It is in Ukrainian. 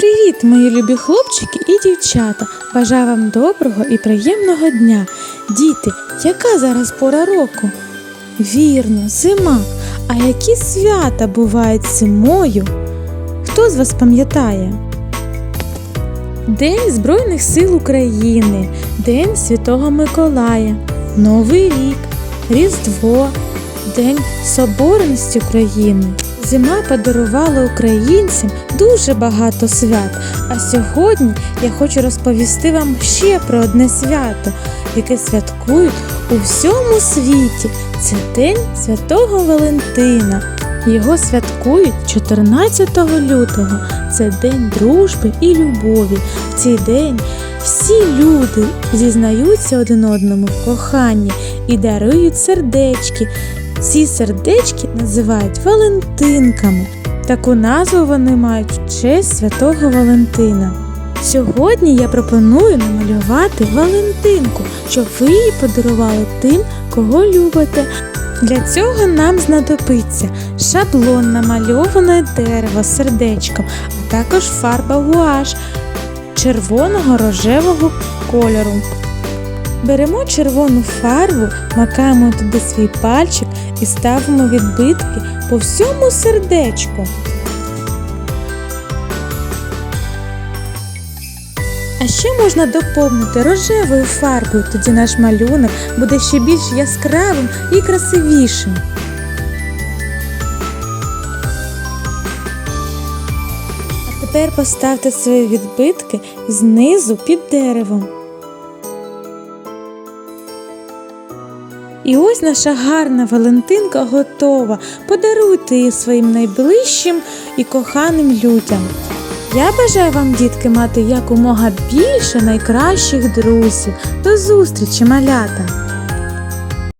Привіт, мої любі хлопчики і дівчата! Бажаю вам доброго і приємного дня. Діти, яка зараз пора року? Вірно, зима. А які свята бувають зимою? Хто з вас пам'ятає? День Збройних сил України, День Святого Миколая, Новий рік, Різдво, День Соборності України. Зима подарувала українцям дуже багато свят. А сьогодні я хочу розповісти вам ще про одне свято, яке святкують у всьому світі. Це День Святого Валентина. Його святкують 14 лютого. Це день дружби і любові. В цей день всі люди зізнаються один одному в коханні і дарують сердечки. Ці сердечки називають Валентинками. Таку назву вони мають в честь святого Валентина. Сьогодні я пропоную намалювати Валентинку, щоб ви її подарували тим, кого любите. Для цього нам знадобиться шаблон намальоване дерево з сердечком, а також фарба гуаш червоного рожевого кольору. Беремо червону фарбу, макаємо туди свій пальчик і ставимо відбитки по всьому сердечку. А ще можна доповнити рожевою фарбою, тоді наш малюнок буде ще більш яскравим і красивішим. А тепер поставте свої відбитки знизу під деревом. І ось наша гарна Валентинка готова. Подаруйте її своїм найближчим і коханим людям. Я бажаю вам, дітки, мати якомога більше найкращих друзів. До зустрічі, малята!